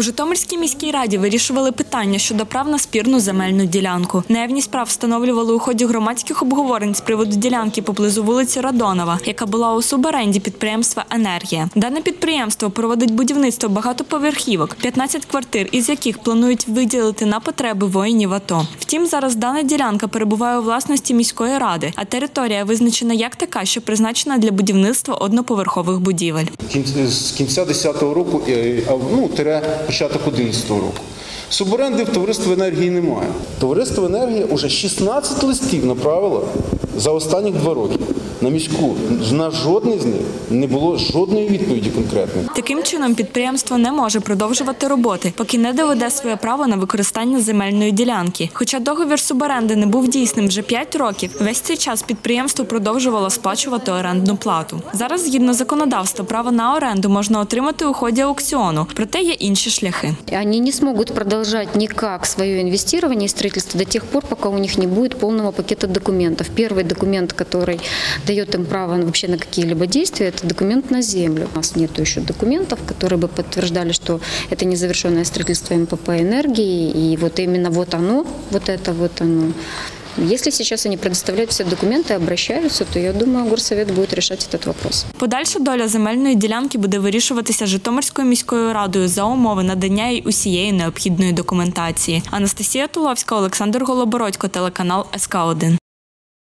У Житомирській міській раді вирішували питання щодо прав на спірну земельну ділянку. Наявність прав встановлювали у ході громадських обговорень з приводу ділянки поблизу вулиці Радонова, яка була у суборенді підприємства Енергія. Дане підприємство проводить будівництво багатоповерхівок, 15 квартир, із яких планують виділити на потреби воїнів АТО. Втім, зараз дана ділянка перебуває у власності міської ради, а територія визначена як така, що призначена для будівництва одноповерхових будівель. З кінця 10-го року, е, ну, початок 11-го року. Суборенди в товариство енергії немає. Товариство енергії вже 16 листів направило за останні два роки на міську. На жодний з них не було жодної відповіді конкретної. Таким чином, підприємство не може продовжувати роботи, поки не доведе своє право на використання земельної ділянки. Хоча договір суборенди не був дійсним вже 5 років, весь цей час підприємство продовжувало сплачувати орендну плату. Зараз, згідно законодавства, право на оренду можна отримати у ході аукціону, проте є інші шляхи. Они не смогут продолжать никак свое инвестирование и строительство до тех пор, пока у них не будет полного пакета документов. Первый документ, который дает им право вообще на какие-либо действия, это документ на землю. У нас нет еще документов, которые бы подтверждали, что это незавершенное строительство МПП энергии, и вот именно вот оно, вот это вот оно. Если сейчас они предоставляют все документы и обращаются, то я думаю, горсовет будет решать этот вопрос. Подальша доля земельної ділянки буде вирішуватися Житомирською міською радою за умови надання їй усієї необхідної документації. Анастасія Туловська, Олександр Голобородько, телеканал СК 1